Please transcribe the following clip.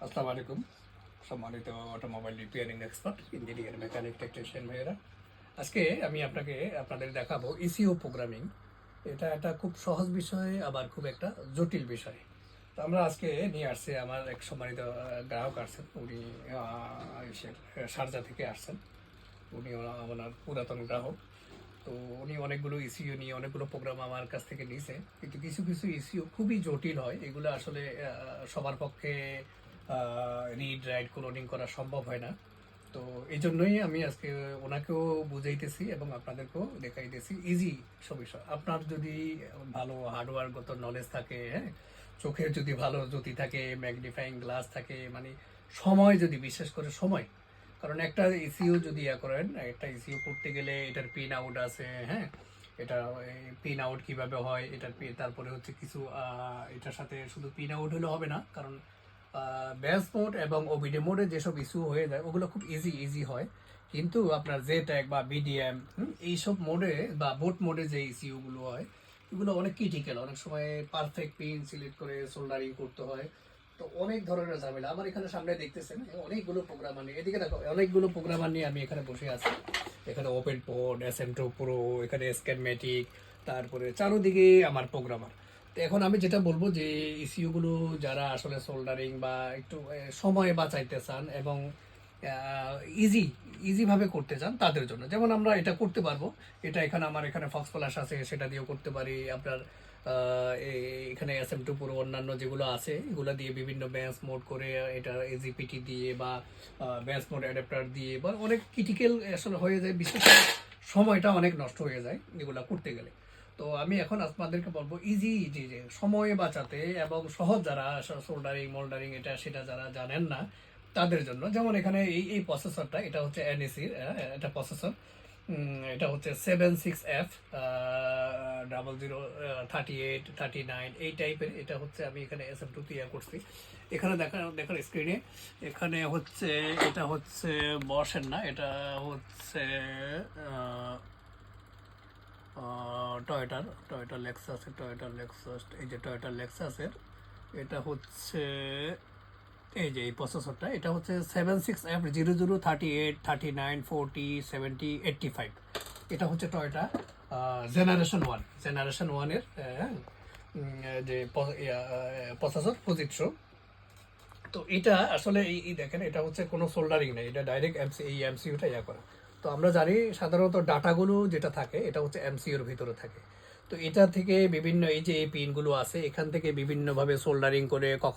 আসসালামু আলাইকুম সম্মানিত automobile repairing expert engineer mechanic technician ভাইয়েরা। আজকে আমি আপনাকে, আপনাদের দেখাবো ইসিও প্রোগ্রামিং এটা একটা খুব সহজ বিষয়, আবার খুব একটা জটিল বিষয়। তো আমরা আজকে নিয়ে আসছি আমার এক সম্মানিত গ্রাহক আসছেন। উনি শারজা থেকে আসছেন। উনি ওনা- ওনার পুরাতন গ্রাহক। তো উনি অনেকগুলো ইসিও নিয়ে, অনেকগুলো প্রোগ্রাম আমার কাছ থেকে নিয়েছে কিন্তু কিছু কিছু ইসিও খুবই জটিল হয়। এগুলো আসলে সবার পক্ষে রিড রাইট ক্লোনিং করা সম্ভব হয় না। তো এই জন্যই আমি আজকে ওনাকেও বুঝাইতেছি এবং আপনাদেরকেও দেখাইতেছি। ইজি বিষয় আপনার যদি ভালো হার্ডওয়ারগত নলেজ থাকে হ্যাঁ চোখের যদি ভালো জ্যোতি থাকে ম্যাগনিফাইং গ্লাস থাকে মানে সময় যদি বিশেষ করে সময়, কারণ একটা ইসিও যদি ইয়া করেন, একটা ইসিও করতে গেলে এটার পিন আউট আছে হ্যাঁ এটা পিন আউট কীভাবে হয়, এটার তারপরে হচ্ছে কিছু এটার সাথে শুধু পিন আউট হলে হবে না, কারণ ব্যাস মোড এবং ওবিডি মোডে যেসব ইস্যু হয়ে যায়, ওগুলো খুব ইজি ইজি হয়। কিন্তু আপনার জে ট্যাগ বা বিডিএম এইসব মোডে বা বোট মোডে যে ইস্যুগুলো হয়, এগুলো অনেক ক্রিটিক্যাল অনেক সময় পারফেক্ট পিন সিলেক্ট করে সোল্ডারিং করতে হয়। তো অনেক ধরনের ঝামেলা। আমার এখানে সামনে দেখতেছেন, অনেকগুলো প্রোগ্রামার নিয়ে এদিকে দেখো, অনেকগুলো প্রোগ্রামার নিয়ে আমি এখানে বসে আছি। এখানে open port S M pro এখানে স্ক্যানমেটিক তারপরে চারোদিকে আমার প্রোগ্রামার এখন আমি যেটা বলব যে ইসিউ গুলো যারা আসলে সোল্ডারিং বা একটু সময় বাঁচাইতে চান এবং ইজি ইজিভাবে করতে চান তাদের জন্য। যেমন আমরা এটা করতে পারব। এটা এখানে আমার এখানে ফক্স ফ্লাশ আছে, সেটা দিয়েও করতে পারি। আপনার এখানে এস এম টু পুরো অন্যান্য যেগুলো আছে, এগুলো দিয়ে বিভিন্ন ব্যান্স মোড করে এটা এজিপিটি দিয়ে বা ব্যান্স মোড অ্যাডাপ্টার দিয়ে বা অনেক ক্রিটিক্যাল আসলে হয়ে যায়। বিশেষ সময়টা অনেক নষ্ট হয়ে যায় এগুলো করতে গেলে। তো আমি এখন আপনাদেরকে বলব ইজি ইজি যে সময় বাঁচাতে এবং সহজ যারা সোল্ডারিং মোল্ডারিং এটা, সেটা যারা জানেন না, তাদের জন্য, যেমন এখানে এই এই প্রসেসরটা এটা হচ্ছে এনএসির এটা প্রসেসর এটা হচ্ছে seven six F double zero thirty eight thirty nine এই টাইপের এটা হচ্ছে আমি এখানে এস এম টু তৈরি করছি। এখানে দেখা দেখার স্ক্রিনে এখানে হচ্ছে, এটা হচ্ছে বসেন না, এটা হচ্ছে টয়োটার টয়োটা লেক্সাসের টয়োটা লেক্সাস এই যে টয়োটা লেক্সাসের এটা হচ্ছে, এই যে এই প্রসেসরটা এটা হচ্ছে seven six F zero zero thirty eight thirty nine forty seventy eighty five এটা হচ্ছে টয়োটা জেনারেশন ওয়ান জেনারেশন ওয়ানের যে প্রসেসর পজিট্রো তো এটা আসলে এই দেখেন, এটা হচ্ছে কোনো সোল্ডারিং নেই, এটা ডাইরেক্ট এমসি এই এমসিইউটা ইয়া করা। তো আমরা জানি সাধারণত ডাটাগুলো যেটা থাকে, এটা হচ্ছে এমসিওর ভিতরে থাকে। তো এটা থেকে বিভিন্ন এই যে এই পিনগুলো আছে, এখান থেকে বিভিন্নভাবে সোল্ডারিং করে কখন